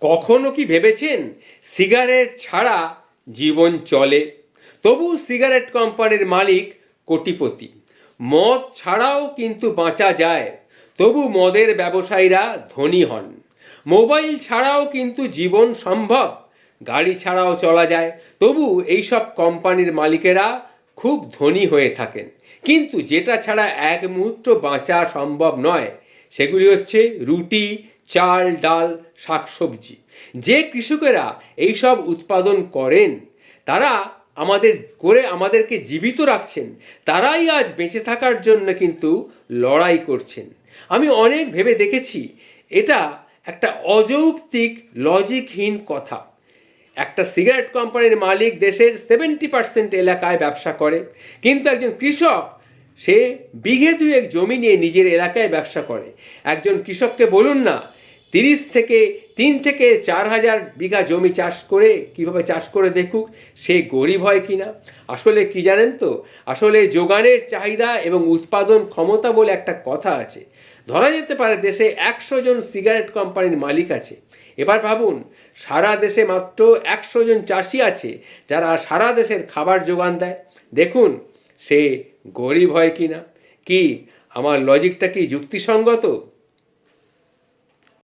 কখনো কি ভেবেছেন? সিগারেট ছাড়া জীবন চলে। তবু সিগারেট কোম্পানির মালিক কোটিপতি। মদ ছাড়াও কিন্তু বাঁচা যায়। তবু মদের ব্যবসায়ীরা ধনী হন। মোবাইল ছাড়াও কিন্তু জীবন সম্ভব। গাড়ি ছাড়াও চলা যায়। তবু এইসব কোম্পানির মালিকেরা খুব ধনী হয়ে থাকেন। কিন্তু যেটা ছাড়া এক মুহূর্ত বাঁচা সম্ভব নয়, সেগুলি হচ্ছে রুটি চাল, ডাল, শাকসবজি। যে কৃষকেরা এইসব উৎপাদন করেন, তারা আমাদের, করে আমাদেরকে জীবিত রাখছেন, তারাই আজ বেঁচে থাকার জন্য কিন্তু লড়াই করছেন। আমি অনেক ভেবে দেখেছি, এটা একটা অযৌক্তিক লজিকহীন কথা। একটা সিগারেট কোম্পানির মালিক দেশের সেভেন্টি পার্সেন্ট এলাকায় ব্যবসা করে, কিন্তু একজন কৃষক, সে বিঘে দুয়েক জমি নিয়ে নিজের এলাকায় ব্যবসা করে। একজন কৃষককে বলুন না তিরিশ থেকে তিন থেকে চার হাজার বিঘা জমি চাষ করে কীভাবে চাষ করে দেখুক, সে গরিব হয় কি না আসলে কি জানেন তো? আসলে যোগানের চাহিদা এবং উৎপাদন ক্ষমতা বলে একটা কথা আছে। ধরা যেতে পারে দেশে একশো জন সিগারেট কোম্পানির মালিক আছে। এবার ভাবুন, সারা দেশে মাত্র একশো জন চাষি আছে যারা সারা দেশের খাবার যোগান দেয়। দেখুন, সে গরিব হয় কি না কি, আমার লজিকটা কি যুক্তিসঙ্গত?